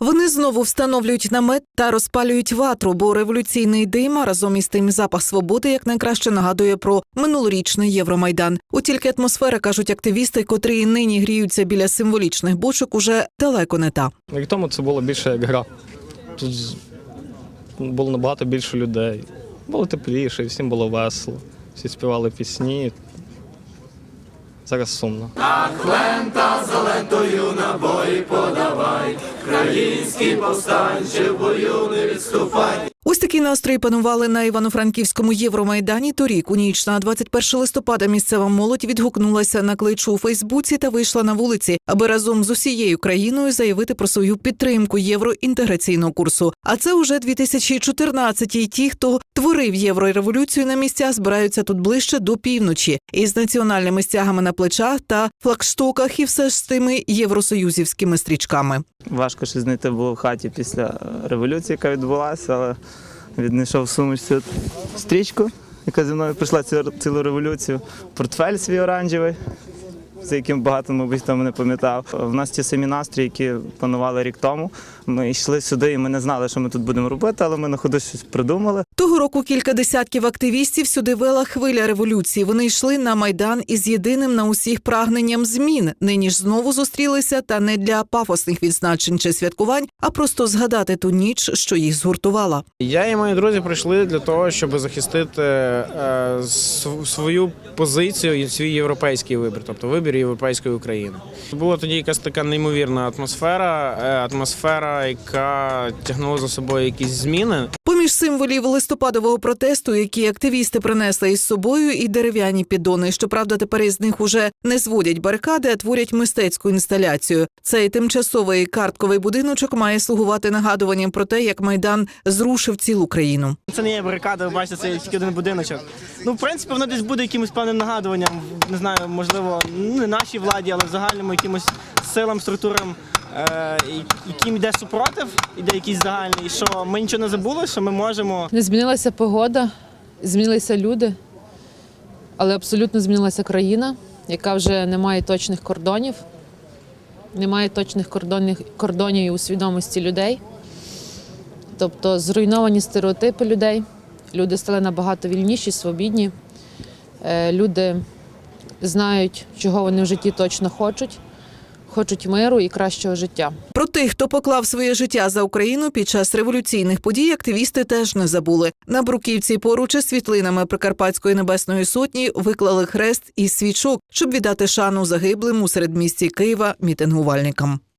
Вони знову встановлюють намет та розпалюють ватру, бо революційний дим, а разом із тим запах свободи як найкраще нагадує про минулорічний Євромайдан. От тільки атмосфера, кажуть активісти, котрі нині гріються біля символічних бочок, уже далеко не та. Рік тому це було більше як гра. Тут було набагато більше людей. Було тепліше, всім було весело. Всі співали пісні. Зараз сумно. Ось такі настрої панували на Івано-Франківському Євромайдані. Торік у ніч на 21 листопада місцева молодь відгукнулася на кличу у Фейсбуці та вийшла на вулиці, аби разом з усією країною заявити про свою підтримку євроінтеграційного курсу. А це уже 2014 І ті, хто творив єврореволюцію на місцях, збираються тут ближче до півночі із національними стягами на плечах та флагштоках, і все ж з тими євросоюзівськими стрічками. Важко щось знайти було в хаті після революції, яка відбулася, але віднайшов в сумочці стрічку, яка зі мною пройшла цілу революцію, портфель свій оранжевий. За яким багато, мабуть, хто мене пам'ятав. В нас ті самі настрої, які панували рік тому. Ми йшли сюди, і ми не знали, що ми тут будемо робити, але ми на ходу щось придумали. Того року кілька десятків активістів сюди вела хвиля революції. Вони йшли на майдан із єдиним на усіх прагненням змін. Нині ж знову зустрілися, та не для пафосних відзначень чи святкувань, а просто згадати ту ніч, що їх згуртувала. Я і мої друзі прийшли для того, щоб захистити е, свою позицію і свій європейський вибір, тобто вибір європейської України. Була тоді якась така неймовірна атмосфера, е, атмосфера, яка тягнула за собою якісь зміни. Поміж символів листопадового протесту, які активісти принесли із собою, і дерев'яні піддони. Щоправда, тепер із них уже не зводять барикади, а творять мистецьку інсталяцію. Цей тимчасовий картковий будиночок має слугувати нагадуванням про те, як майдан зрушив цілу країну. Це не є барикада, ви бачите, це тільки один будиночок. Ну, в принципі, воно десь буде якимось певним нагадуванням, не знаю, можливо, ну, не нашій владі, але в загальному якимось силам, структурам, яким йде супротив, іде якийсь загальний, що ми нічого не забули, що ми можемо Не змінилася погода, змінилися люди, але абсолютно змінилася країна, яка вже не має точних кордонів, не має точних кордонів, кордонів у свідомості людей. Тобто зруйновані стереотипи людей. Люди стали набагато вільніші, свобідні. Е, Люди знають, чого вони в житті точно хочуть. Хочуть миру і кращого життя. Про тих, хто поклав своє життя за Україну під час революційних подій, активісти теж не забули. На бруківці поруч із світлинами Прикарпатської небесної сотні виклали хрест із свічок, щоб віддати шану загиблим у середмісті Києва мітингувальникам.